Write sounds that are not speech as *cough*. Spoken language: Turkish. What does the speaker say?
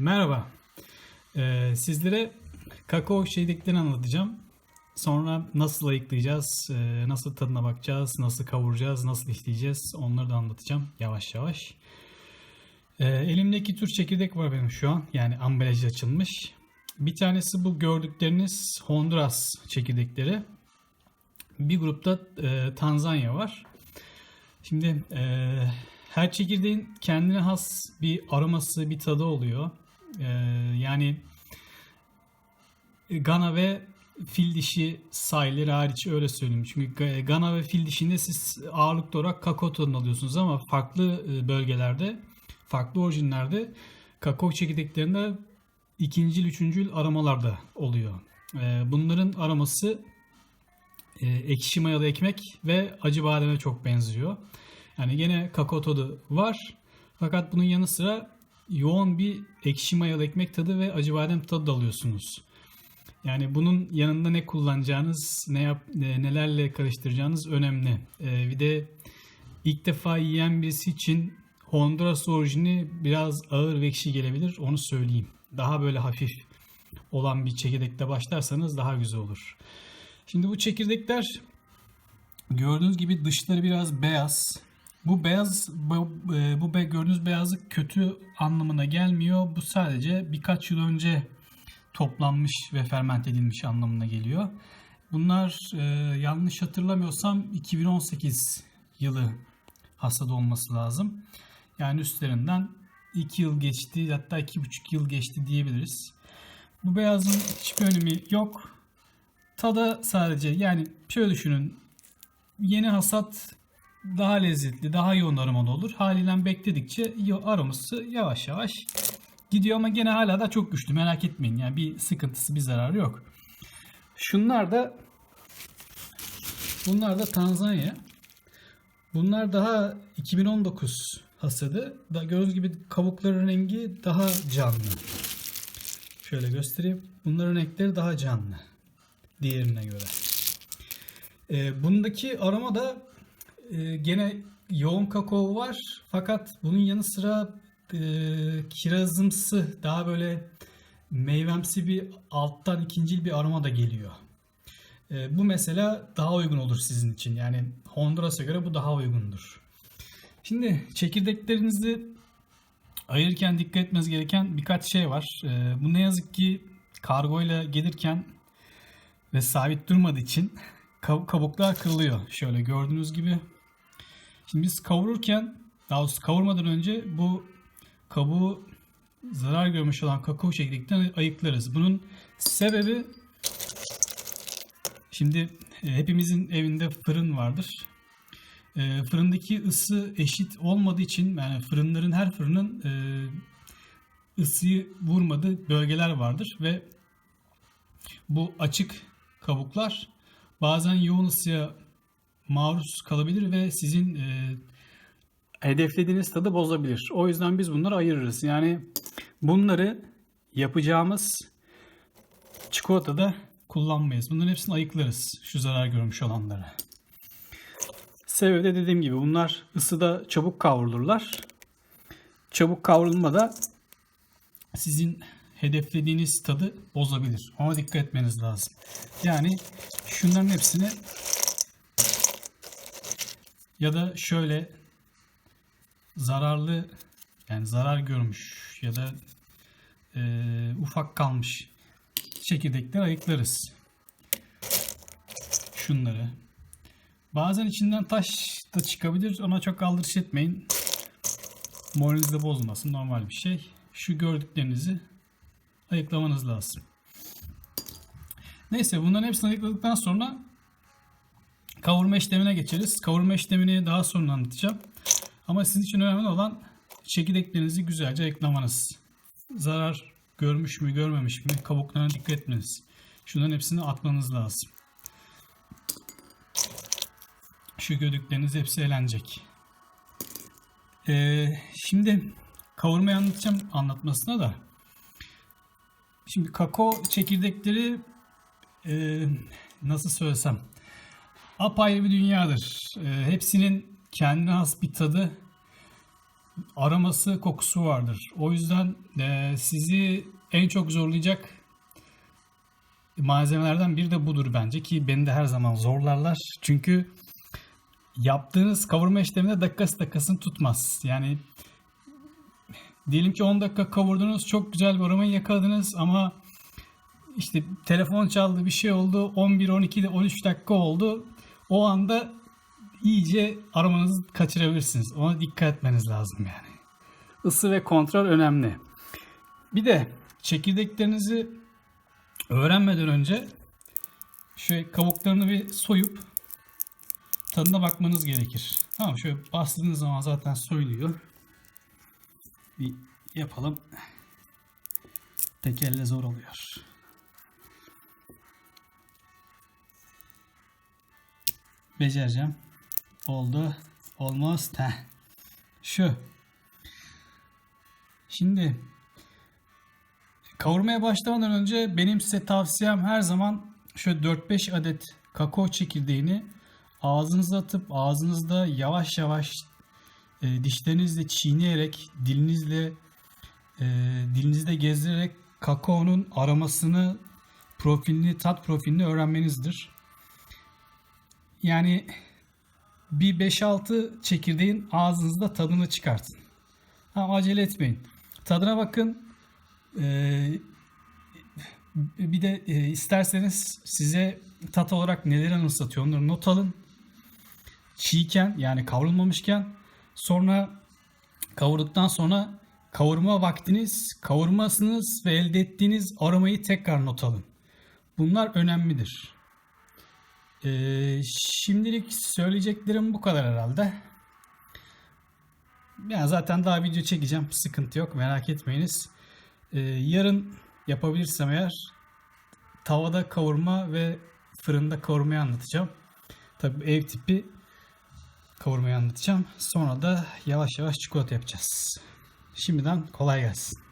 Merhaba. Ee, sizlere kakao çekirdeklerini anlatacağım. Sonra nasıl ayıklayacağız, e, nasıl tadına bakacağız, nasıl kavuracağız, nasıl işleyeceğiz onları da anlatacağım yavaş yavaş. Ee, elimde iki tür çekirdek var benim şu an. Yani ambalajı açılmış. Bir tanesi bu gördükleriniz Honduras çekirdekleri. Bir grupta e, Tanzanya var. Şimdi e, her çekirdeğin kendine has bir aroması, bir tadı oluyor. E, yani Gana ve fil dişi sahilleri hariç öyle söyleyeyim. Çünkü Ga- Gana ve fil dişinde siz ağırlıklı olarak kakao alıyorsunuz ama farklı e, bölgelerde, farklı orijinlerde kakao çekirdeklerinde ikincil, üçüncül aromalarda oluyor. E, bunların aroması e, ekşi mayalı ekmek ve acı bademe çok benziyor. Yani gene kakao tadı var. Fakat bunun yanı sıra yoğun bir ekşi mayalı ekmek tadı ve acı badem tadı da alıyorsunuz. Yani bunun yanında ne kullanacağınız, ne yap, e, nelerle karıştıracağınız önemli. E, bir de ilk defa yiyen birisi için Honduras orijini biraz ağır ve ekşi gelebilir. Onu söyleyeyim. Daha böyle hafif olan bir çekirdekte başlarsanız daha güzel olur. Şimdi bu çekirdekler gördüğünüz gibi dışları biraz beyaz. Bu beyaz bu, e, bu gördüğünüz beyazlık kötü anlamına gelmiyor. Bu sadece birkaç yıl önce toplanmış ve ferment edilmiş anlamına geliyor. Bunlar e, yanlış hatırlamıyorsam 2018 yılı hasat olması lazım. Yani üstlerinden 2 yıl geçti hatta 2,5 yıl geçti diyebiliriz. Bu beyazın hiçbir önemi yok. Tada sadece yani şöyle düşünün. Yeni hasat daha lezzetli, daha yoğun aromalı olur. Haliyle bekledikçe aroması yavaş yavaş gidiyor ama gene hala da çok güçlü. Merak etmeyin. Yani bir sıkıntısı, bir zararı yok. Şunlar da bunlar da Tanzanya. Bunlar daha 2019 hasadı. Da gördüğünüz gibi kabukların rengi daha canlı. Şöyle göstereyim. Bunların renkleri daha canlı. Diğerine göre. Ee, bundaki aroma da e, gene yoğun kakao var. Fakat bunun yanı sıra e, kirazımsı daha böyle meyvemsi bir alttan ikincil bir aroma da geliyor. E, bu mesela daha uygun olur sizin için. Yani Honduras'a göre bu daha uygundur. Şimdi çekirdeklerinizi ayırırken dikkat etmeniz gereken birkaç şey var. E, bu ne yazık ki kargoyla gelirken ve sabit durmadığı için *laughs* kab- kabuklar kırılıyor. Şöyle gördüğünüz gibi. Şimdi biz kavururken daha doğrusu kavurmadan önce bu kabuğu zarar görmüş olan kakao çekirdekten ayıklarız. Bunun sebebi şimdi e, hepimizin evinde fırın vardır. E, fırındaki ısı eşit olmadığı için yani fırınların her fırının e, ısıyı vurmadığı bölgeler vardır ve bu açık kabuklar bazen yoğun ısıya maruz kalabilir ve sizin e, hedeflediğiniz tadı bozabilir. O yüzden biz bunları ayırırız. Yani bunları yapacağımız çikolatada kullanmayız. Bunların hepsini ayıklarız. Şu zarar görmüş olanları. Sebebi de dediğim gibi bunlar ısıda çabuk kavrulurlar. Çabuk kavrulma da sizin hedeflediğiniz tadı bozabilir. Ona dikkat etmeniz lazım. Yani şunların hepsini ya da şöyle zararlı yani zarar görmüş ya da e, ufak kalmış çekirdekleri ayıklarız. Şunları. Bazen içinden taş da çıkabilir. Ona çok aldırış etmeyin. Moraliniz de bozulmasın. Normal bir şey. Şu gördüklerinizi ayıklamanız lazım. Neyse bunların hepsini ayıkladıktan sonra kavurma işlemine geçeriz. Kavurma işlemini daha sonra anlatacağım. Ama sizin için önemli olan çekirdeklerinizi güzelce ayıklamanız. Zarar görmüş mü görmemiş mi kabuklarına dikkat etmeniz. Şunların hepsini atmanız lazım. Şu gördükleriniz hepsi elenecek. Ee, şimdi kavurmayı anlatacağım anlatmasına da. Şimdi kakao çekirdekleri e, nasıl söylesem apayrı bir dünyadır. E, hepsinin kendine has bir tadı aroması, kokusu vardır. O yüzden e, sizi en çok zorlayacak malzemelerden biri de budur bence ki beni de her zaman zorlarlar. Çünkü yaptığınız kavurma işleminde dakikası dakikasını tutmaz. Yani diyelim ki 10 dakika kavurdunuz, çok güzel bir aromayı yakaladınız ama işte telefon çaldı, bir şey oldu, 11, 12, 13 dakika oldu. O anda iyice aromanızı kaçırabilirsiniz. Ona dikkat etmeniz lazım yani. Isı ve kontrol önemli. Bir de çekirdeklerinizi öğrenmeden önce şöyle kabuklarını bir soyup tadına bakmanız gerekir. Tamam şöyle bastığınız zaman zaten soyuluyor. Bir yapalım. Tek elle zor oluyor. Becereceğim. Oldu. Almost. Heh. Şu. Şimdi kavurmaya başlamadan önce benim size tavsiyem her zaman şöyle 4-5 adet kakao çekirdeğini ağzınıza atıp ağzınızda yavaş yavaş e, dişlerinizle çiğneyerek dilinizle e, dilinizde gezdirerek kakaonun aromasını profilini tat profilini öğrenmenizdir. Yani bir 5-6 çekirdeğin ağzınızda tadını çıkartın. Ama acele etmeyin. Tadına bakın. Ee, bir de e, isterseniz size tat olarak neleri anımsatıyor onları not alın. Çiğken yani kavrulmamışken sonra kavurduktan sonra kavurma vaktiniz, kavurmasınız ve elde ettiğiniz aromayı tekrar not alın. Bunlar önemlidir. Ee, şimdilik söyleyeceklerim bu kadar herhalde. Yani zaten daha video çekeceğim. Sıkıntı yok. Merak etmeyiniz. Ee, yarın yapabilirsem eğer tavada kavurma ve fırında kavurmayı anlatacağım. Tabii ev tipi kavurmayı anlatacağım. Sonra da yavaş yavaş çikolata yapacağız. Şimdiden kolay gelsin.